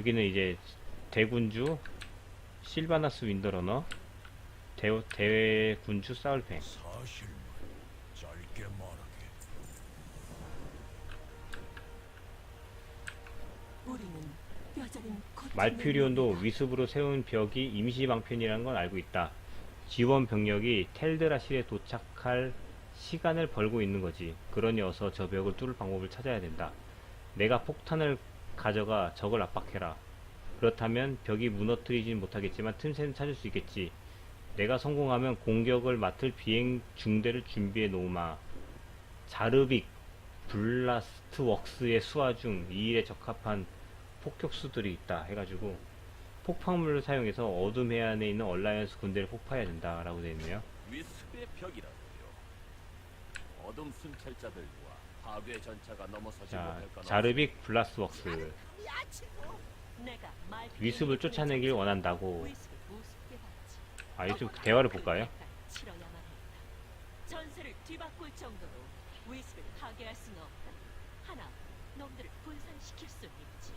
여기는 이제 대군주 실바나스 윈더러너 대, 대군주 고통을 말퓨리온도. 위습으로 세운 벽이 임시 방편이라는 건 알고 있다. 지원 병력이 텔드라실에 도착할 시간을 벌고 있는 거지. 그러니 어서 저 벽을 뚫을 방법을 찾아야 된다. 내가 폭탄을 가져가 적을 압박해라. 그렇다면 벽이 무너뜨리진 못하겠지만 틈새는 찾을 수 있겠지. 내가 성공하면 공격을 맡을 비행 중대를 준비해 놓으마. 자르빅 블라스트 웍스의 수화 중 이 일에 적합한 폭격수들이 있다 해가지고 폭발물을 사용해서 어둠 해안에 있는 얼라이언스 군대를 폭파해야 된다라고 되어 있네요. 위습의 벽이라고요. 어둠 순찰자들과 파괴 전차가 넘어서지 자, 못할 건 자르빅 블라스웍스 내가 위습을 쫓아내길 원한다고. 위습을 우습게 봤지. 아, 좀 대화를 볼까요? 치러야만 했다. 전세를 뒤바꿀 정도로 위습을 파괴할 수는 없다. 하나, 놈들을 분산시킬 수 있지.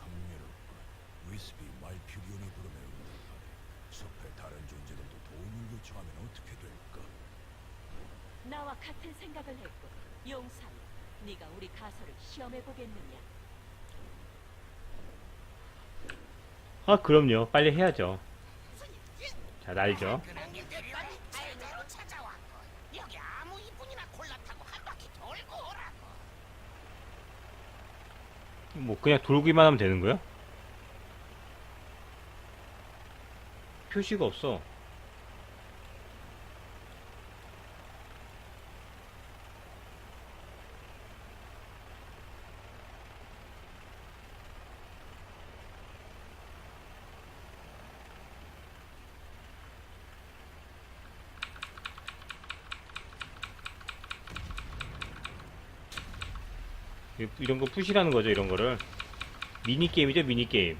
흥미롭군 위스비 말퓨리온의 부름에 응답하네 숲의 다른 존재들도 도움을 요청하면 어떻게 나와 같은 생각을 했고 용사야, 네가 우리 가설을 시험해 보겠느냐? 아, 그럼요. 빨리 해야죠. 자, 날죠. 제대로 찾아왔고 여기 아무 이분이나 골라 타고 한 바퀴 돌고 오라고 뭐 그냥 돌기만 하면 되는 거야? 표시가 없어. 이- 이런 거 푸시라는 거죠, 이런 거를. 미니게임이죠, 미니게임.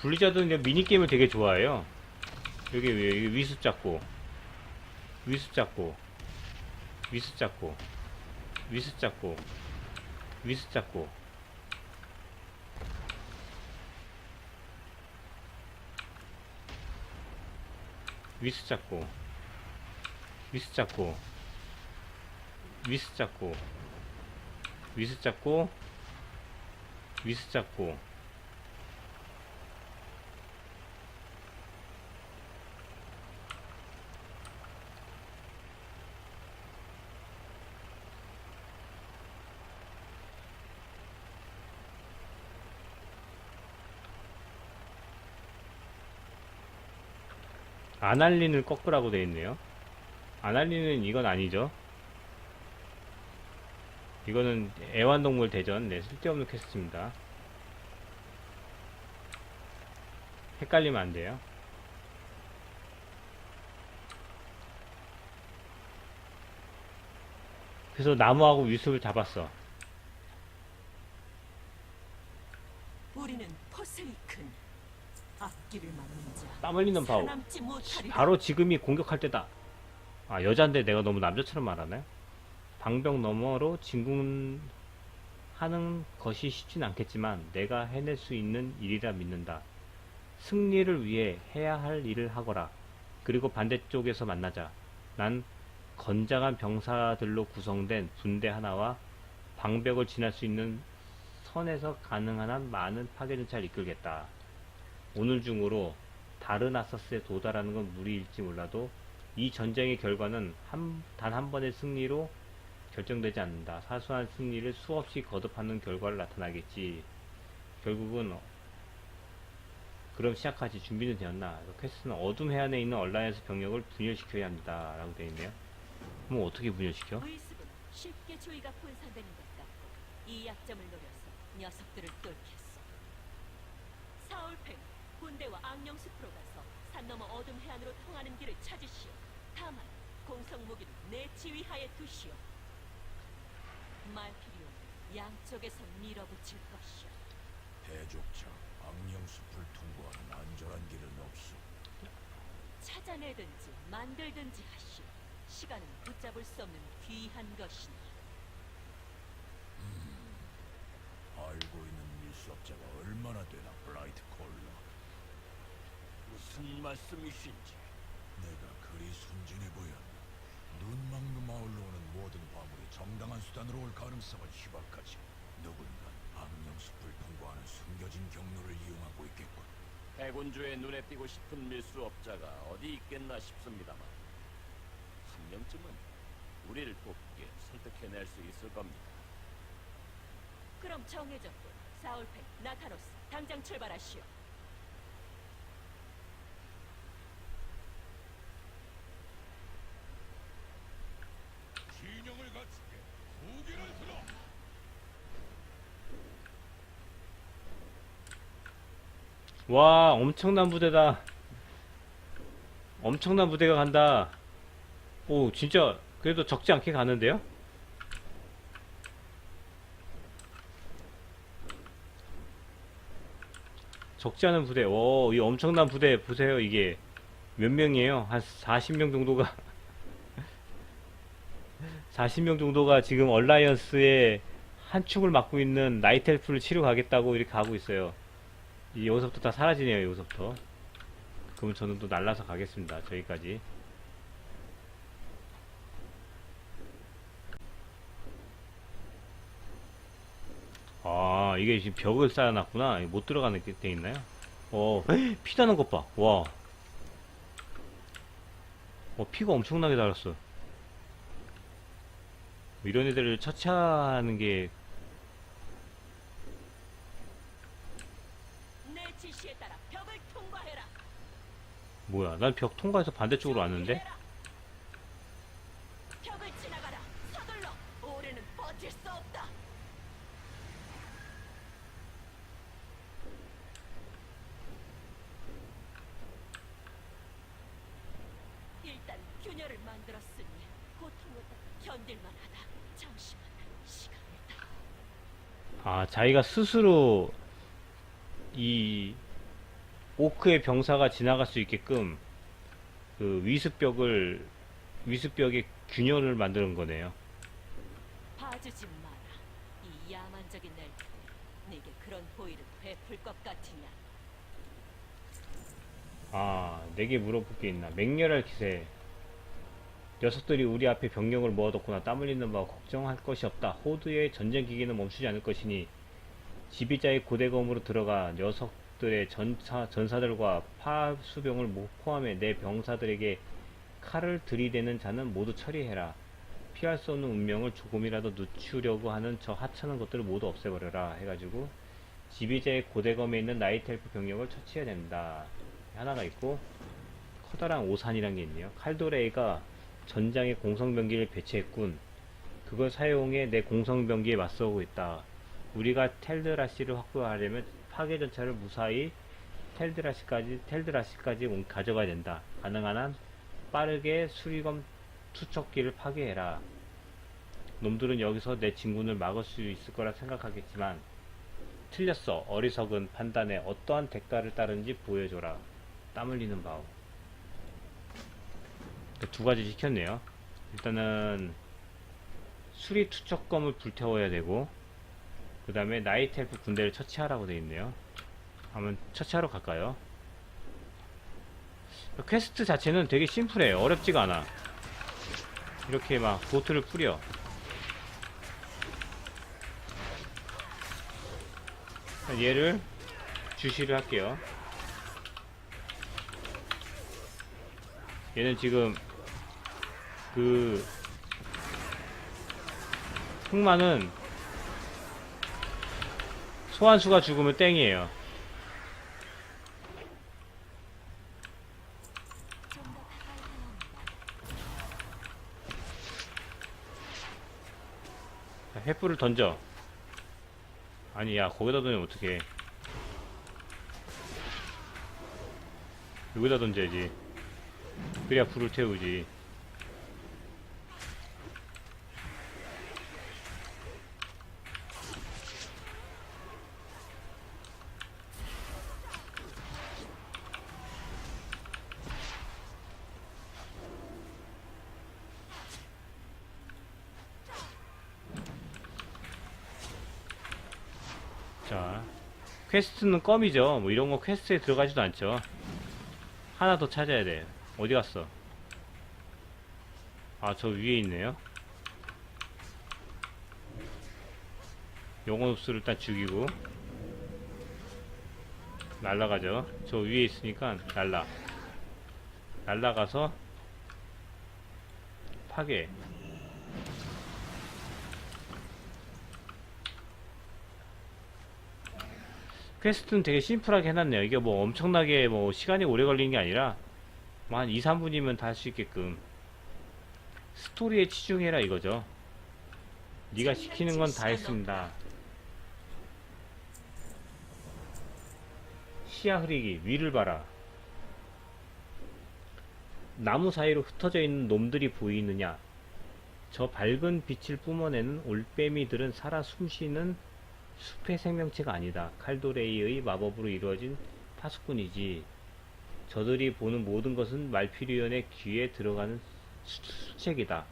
블리자드는 미니게임을 되게 좋아해요. 여기, 여기 위습 잡고, 위습 잡고, 위습 잡고, 위습 잡고, 위습 잡고. 위스 잡고, 위스 잡고, 위스 잡고, 위스 잡고, 위스 잡고, 아날린을 꺾으라고 되어 있네요. 아날린은 이건 아니죠. 이거는 애완동물 대전, 네, 쓸데없는 퀘스트입니다. 헷갈리면 안 돼요. 그래서 나무하고 위습을 잡았어. 우리는 포세이큰 앞길을 막는 자. 땀 흘리는 바오. 바로 지금이 공격할 때다. 아, 여잔데 내가 너무 남자처럼 말하네. 방벽 너머로 진군하는 것이 쉽진 않겠지만 내가 해낼 수 있는 일이라 믿는다. 승리를 위해 해야 할 일을 하거라. 그리고 반대쪽에서 만나자. 난 건장한 병사들로 구성된 군대 하나와 방벽을 지날 수 있는 선에서 가능한 한 많은 파괴전차를 이끌겠다. 오늘 중으로 다르나서스에 도달하는 건 무리일지 몰라도 이 전쟁의 결과는 단 한 번의 승리로 결정되지 않는다. 사소한 승리를 수없이 거듭하는 결과를 나타나겠지. 결국은 어, 그럼 시작하지 준비는 되었나? 퀘스트는 어둠 해안에 있는 얼라이언스 병력을 분열시켜야 합니다. 라고 되어 있네요. 그럼 어떻게 분열시켜? 쉽게 주의가 분산되는 것 같고 이 약점을 노려서 녀석들을 뚫겠어. 사울팽 군대와 악령숲으로 가서 산 너머 어둠 해안으로 통하는 길을 찾으시오. 다만 공성 무기를 내 지휘하에 두시오. 말필요 양쪽에서 밀어붙일 것이오. 대족차 악령 숲을 통과하는 안전한 길은 없어 찾아내든지 만들든지 하시오. 시간은 붙잡을 수 없는 귀한 것이니. 알고 있는 일수 숫자가 얼마나 되나 블라이트 콜러 무슨 말씀이신지 내가 그리 순진해 보였나 눈 막는 마을로 오는 모든 화물이 정당한 수단으로 올 가능성은 희박하지 누군가 악령숲을 통과하는 숨겨진 경로를 이용하고 있겠군 해군주의 눈에 띄고 싶은 밀수업자가 어디 있겠나 싶습니다만 한 명쯤은 우리를 돕게 설득해낼 수 있을 겁니다. 그럼 정해졌군. 사울펜, 나타노스, 당장 출발하시오. 진영을 갖추게 무기를 들어 와, 엄청난 부대다. 엄청난 부대가 간다. 오, 진짜, 그래도 적지 않게 가는데요? 적지 않은 부대. 오, 이 엄청난 부대 보세요. 이게 몇 명이에요? 한 40명 정도가 40명 정도가 지금 얼라이언스의 한 축을 맡고 있는 치러 가겠다고 이렇게 가고 있어요. 이 여기서부터 다 사라지네요 여기서부터. 그러면 저는 또 날라서 가겠습니다 저기까지. 아 이게 지금 벽을 쌓아놨구나. 못 들어가는 게 돼 있나요? 어 피 나는 것봐. 와. 어, 피가 엄청나게 달았어. 이런 애들을 처치하는 게 뭐야 난 벽 통과해서 반대쪽으로 왔는데. 아, 자기가 스스로 이 오크의 병사가 지나갈 수 있게끔 그 위습벽을 위습벽에 균열을 만드는 거네요. 봐주지 마라. 이 야만적인 넬프. 내게 그런 호의를 베풀 것 같으냐? 아, 내게 물어볼 게 있나? 맹렬할 기세. 녀석들이 우리 앞에 병력을 모아뒀구나. 땀 흘리는 바 걱정할 것이 없다. 호드의 전쟁 기기는 멈추지 않을 것이니 지휘자의 고대 검으로 들어가 녀석 들의 전사, 전사들과 파수병을 모- 포함해 내 병사들에게 칼을 들이대는 자는 모두 처리해라. 피할 수 없는 운명을 조금이라도 늦추려고 하는 저 하찮은 것들을 모두 없애버려라. 해가지고 지휘자의 고대검에 있는 나이텔프 병력을 처치해야 된다. 하나가 있고 커다란 오산이란 게 있네요. 칼도레이가 전장에 공성병기를 배치했군. 그걸 사용해 내 공성병기에 맞서고 있다. 우리가 텔드라시를 확보하려면 파괴 전차를 무사히 텔드라시까지 텔드라시까지 온- 가져가야 된다. 가능한 한 빠르게 수리검 투척기를 파괴해라. 놈들은 여기서 내 진군을 막을 수 있을 거라 생각하겠지만 틀렸어. 어리석은 판단에 어떠한 대가를 따른지 보여줘라. 땀 흘리는 바오. 그두 가지 시켰네요. 일단은 수리 투척검을 불태워야 되고 그 다음에 나이텔프 군대를 처치하라고 되어 있네요. 한번 처치하러 갈까요? 퀘스트 자체는 되게 심플해요. 어렵지가 않아. 이렇게 막 보트를 뿌려. 얘를 주시를 할게요. 얘는 지금 그 흑마는 소환수가 죽으면 땡이에요. 자, 횃불을 던져. 아니, 야, 거기다 던지면 어떡해. 여기다 던져야지. 그래야 불을 태우지. 자, 퀘스트는 껌이죠. 뭐 이런 거 퀘스트에 들어가지도 않죠. 하나 더 찾아야 돼. 어디 갔어? 아, 저 위에 있네요. 영혼 흡수를 일단 죽이고 날라가죠. 저 위에 있으니까 날라. 날라가서 파괴. 퀘스트는 되게 심플하게 해놨네요. 이게 뭐 엄청나게 뭐 시간이 오래 걸리는 게 아니라 뭐 한 2, 3분이면 다 할 수 있게끔 스토리에 치중해라 이거죠. 네가 시키는 건 다 했습니다. 시야 흐리기 위를 봐라. 나무 사이로 흩어져 있는 놈들이 보이느냐? 저 밝은 빛을 뿜어내는 올빼미들은 살아 숨쉬는 숲의 생명체가 아니다. 칼도레이의 마법으로 이루어진 파수꾼이지. 저들이 보는 모든 것은 말피리온의 귀에 들어가는 수- 수책이다.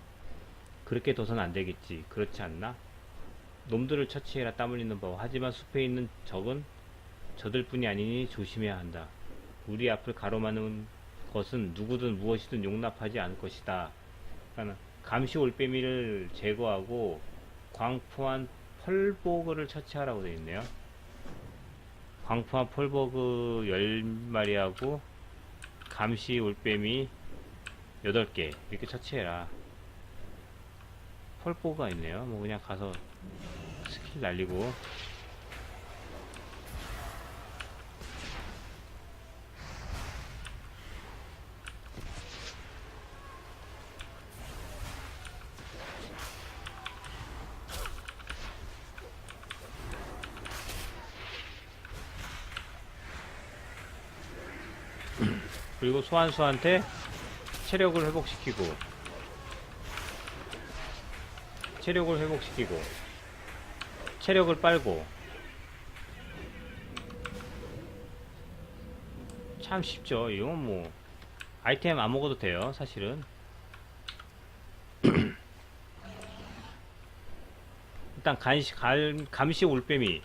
그렇게 둬선 안 되겠지. 그렇지 않나? 놈들을 처치해라 땀 흘리는 법. 하지만 숲에 있는 적은 저들뿐이 아니니 조심해야 한다. 우리 앞을 가로막는 것은 누구든 무엇이든 용납하지 않을 것이다. 그러니까 감시 올빼미를 제거하고 광포한 펄보그를 처치하라고 되어 있네요. 광포한 펄보그 10마리하고 감시 올빼미 8개 이렇게 처치해라. 펄보그가 있네요. 뭐 그냥 가서 스킬 날리고 그리고 소환수한테 체력을 회복시키고 체력을 회복시키고 체력을 빨고 참 쉽죠. 이건 뭐 아이템 안 먹어도 돼요 사실은. 일단 간시, 갈, 감시 올빼미.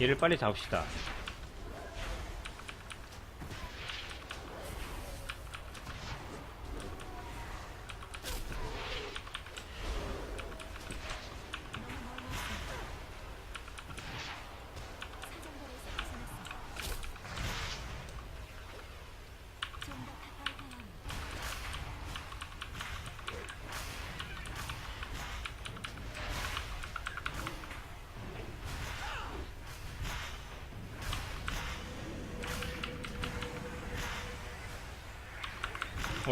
얘를 빨리 잡읍시다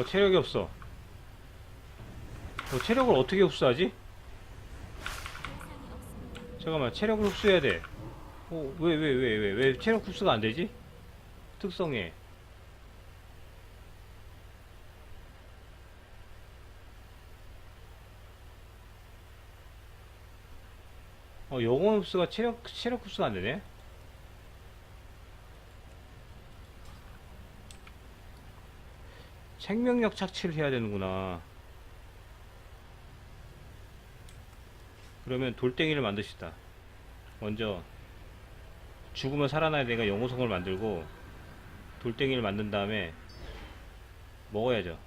체력이 없어 어, 체력을 어떻게 흡수하지? 잠깐만 체력을 흡수해야 돼 어, 왜, 왜, 왜, 왜, 왜 체력 흡수가 안 되지? 특성에. 어, 영혼 흡수가 체력, 체력 흡수가 안 되네? 생명력 착취를 해야 되는구나. 그러면 돌덩이를 만드시다. 먼저 죽으면 살아나야 되니까 영호성을 만들고 돌덩이를 만든 다음에 먹어야죠.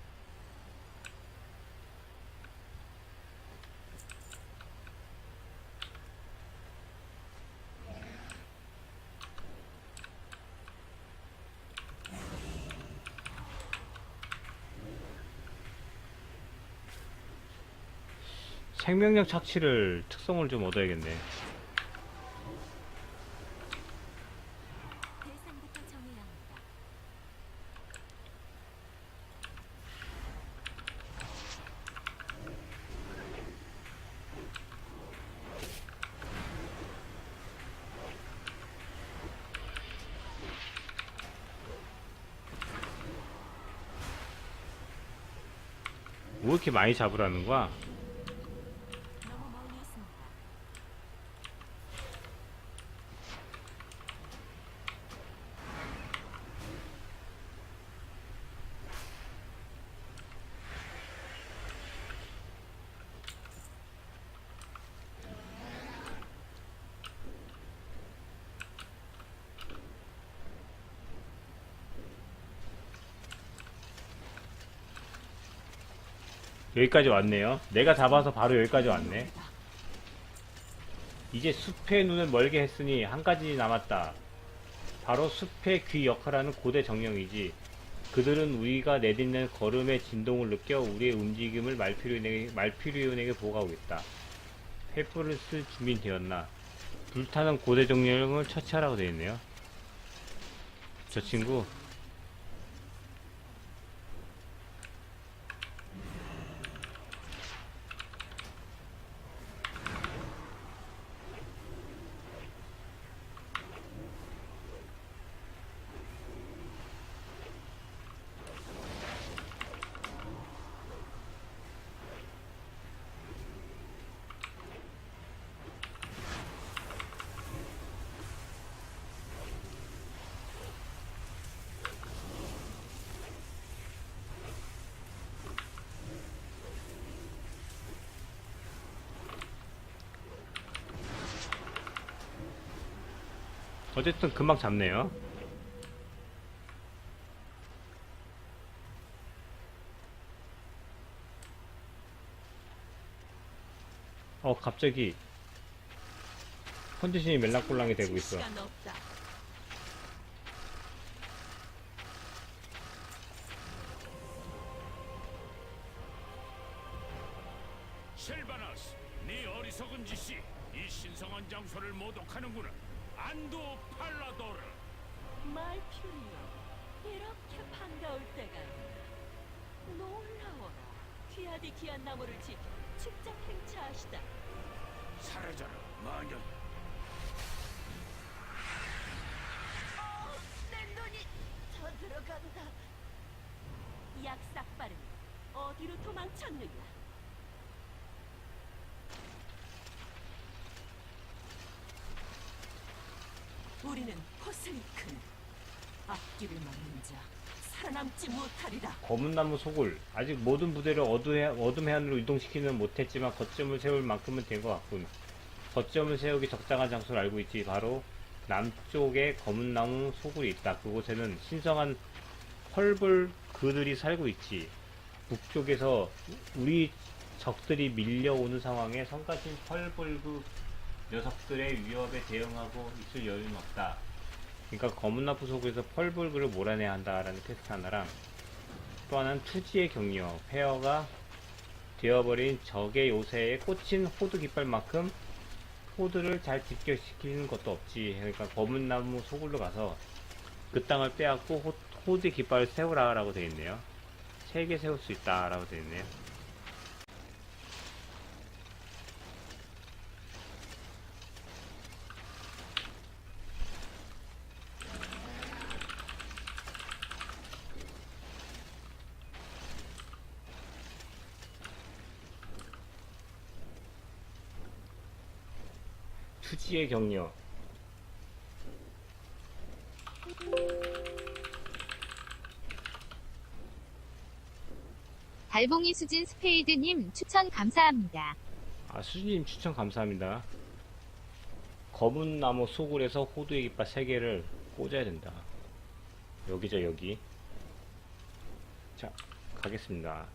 생명력 착취를 특성을 좀 얻어야겠네. 왜 이렇게 많이 잡으라는 거야? 여기까지 왔네요. 내가 잡아서 바로 여기까지 왔네. 이제 숲의 눈을 멀게 했으니 한 가지 남았다. 바로 숲의 귀 역할하는 고대 정령이지. 그들은 우리가 내딛는 걸음의 진동을 느껴 우리의 움직임을 말피리온에게, 말피리온에게 보고하고 있다. 횃불을 쓸 준비는 되었나? 불타는 고대 정령을 처치하라고 되어 있네요. 저 친구 어쨌든 금방 잡네요. 어 갑자기 컨디션이 멜랑꼴랑이 되고 있어. 귀하디 귀한 나무를 지켜 축적 행차하시다. 사라져라, 마녀. 내 눈이 저 들어간다. 약삭 빠르니 어디로 도망쳤느냐? 우리는 고슬이 큰 앞길을 막는 자 살아남지 못하리라. 검은 나무 속을 아직 모든 부대를 어둠, 어둠 해안으로 이동시키는 못했지만 거점을 세울 만큼은 된 것 같군. 거점을 세우기 적당한 장소를 알고 있지. 바로 남쪽에 검은 나무 소굴이 있다. 그곳에는 신성한 펄불 그들이 살고 있지. 북쪽에서 우리 적들이 밀려오는 상황에 성가신 펄불 그 녀석들의 위협에 대응하고 있을 여유는 없다. 그러니까 검은 나무 속에서 펄불그를 몰아내야 한다라는 퀘스트 하나랑 또 하나는 투지의 격려 페어가 되어버린 적의 요새에 꽂힌 호드 깃발만큼 호드를 잘 집결시키는 것도 없지. 그러니까 검은 나무 소굴로 가서 그 땅을 빼앗고 호, 호드 깃발을 세우라 라고 되어 있네요. 3개 세울 수 있다 라고 되어 있네요 투지의 격려 달봉이 수진 스페이드님 추천 감사합니다. 아, 수진님 추천 감사합니다. 검은 나무 소굴에서 호두의 깃발 3개를 꽂아야 된다. 여기죠, 여기. 자, 가겠습니다.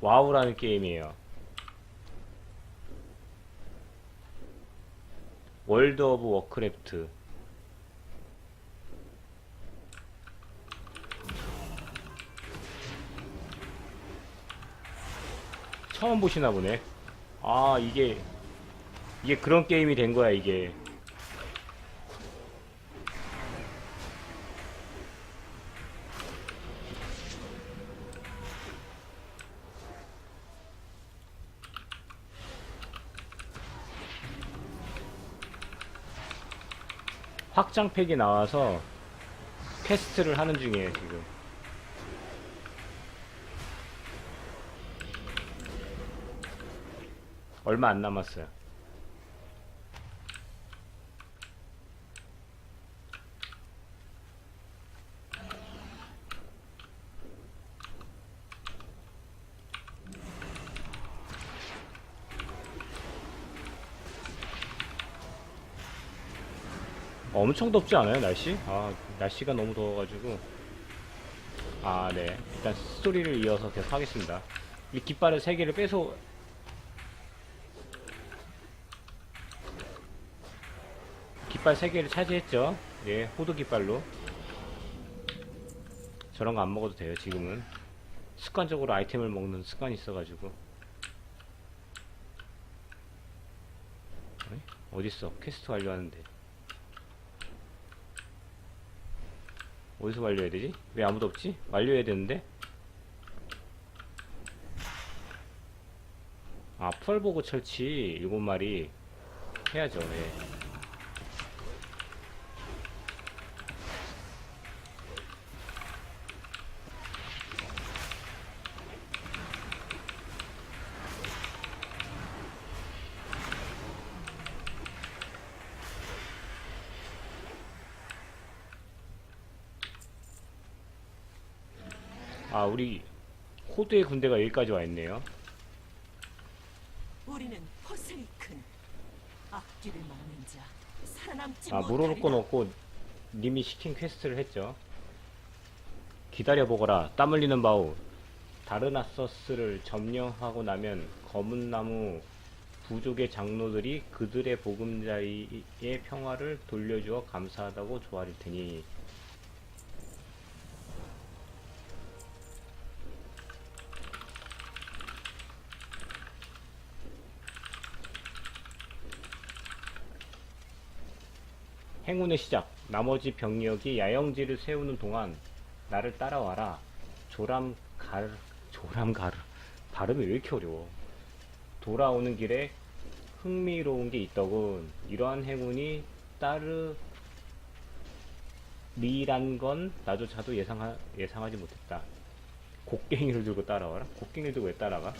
와우라는 게임이에요. 월드 오브 워크래프트. 처음 보시나 보네. 아, 이게, 이게 그런 게임이 된 거야, 이게. 확장팩이 나와서 퀘스트를 하는 중이에요, 지금. 얼마 안 남았어요. 엄청 덥지 않아요, 날씨? 아, 날씨가 너무 더워가지고. 아, 네. 일단 스토리를 이어서 계속 하겠습니다. 이 깃발을 세 개를 빼서 깃발 세 개를 차지했죠. 예, 호두 깃발로. 저런 거 안 먹어도 돼요, 지금은. 습관적으로 아이템을 먹는 습관이 있어가지고. 어딨어? 퀘스트 완료하는데. 어디서 완료해야 되지? 왜 아무도 없지? 완료해야 되는데? 아, 펄보고 철치 7마리 해야죠, 예. 아, 우리 호두의 군대가 여기까지 와 있네요. 우리는 포세이큰 앞길을 막는 자 살아남지 아, 물어볼 건 못하리라. 없고 님이 시킨 퀘스트를 했죠. 기다려 보거라. 땀 흘리는 바우. 다르나서스를 점령하고 나면 검은 나무 부족의 장로들이 그들의 보금자리의 평화를 돌려주어 감사하다고 조아릴 테니 행운의 시작. 나머지 병력이 야영지를 세우는 동안 나를 따라와라. 조람 가르, 조람 가르. 발음이 왜 이렇게 어려워. 돌아오는 길에 흥미로운 게 있더군. 이러한 행운이 따르 리란 건 나조차도 예상하, 예상하지 못했다. 곡괭이를 들고 따라와라? 곡괭이를 들고 왜 따라가?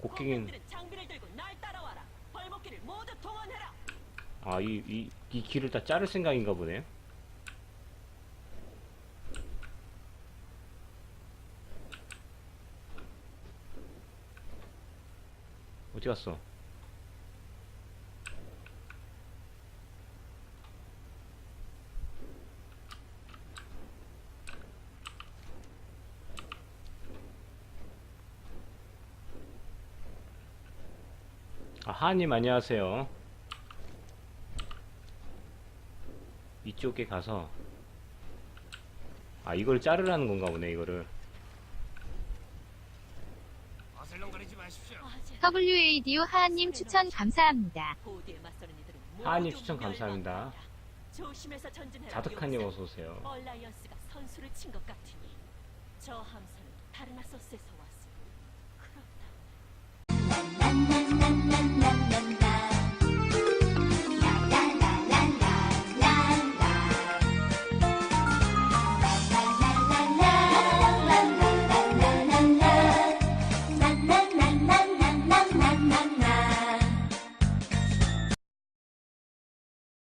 곡괭이는 거민들은 장비를 들고 날 따라와라. 벌목기를 모두 동원해라. 아, 이, 이, 이 길을 다 자를 생각인가 보네요. 어디 갔어? 아, 하님 안녕하세요. 이쪽에 가서 아 이걸 자르라는 건가 보네 이거를 WADO 하하님 추천 감사합니다. 하하님 추천 감사합니다. 자득한님 어서 오세요. 얼라이언스가 선수를 친 것 같으니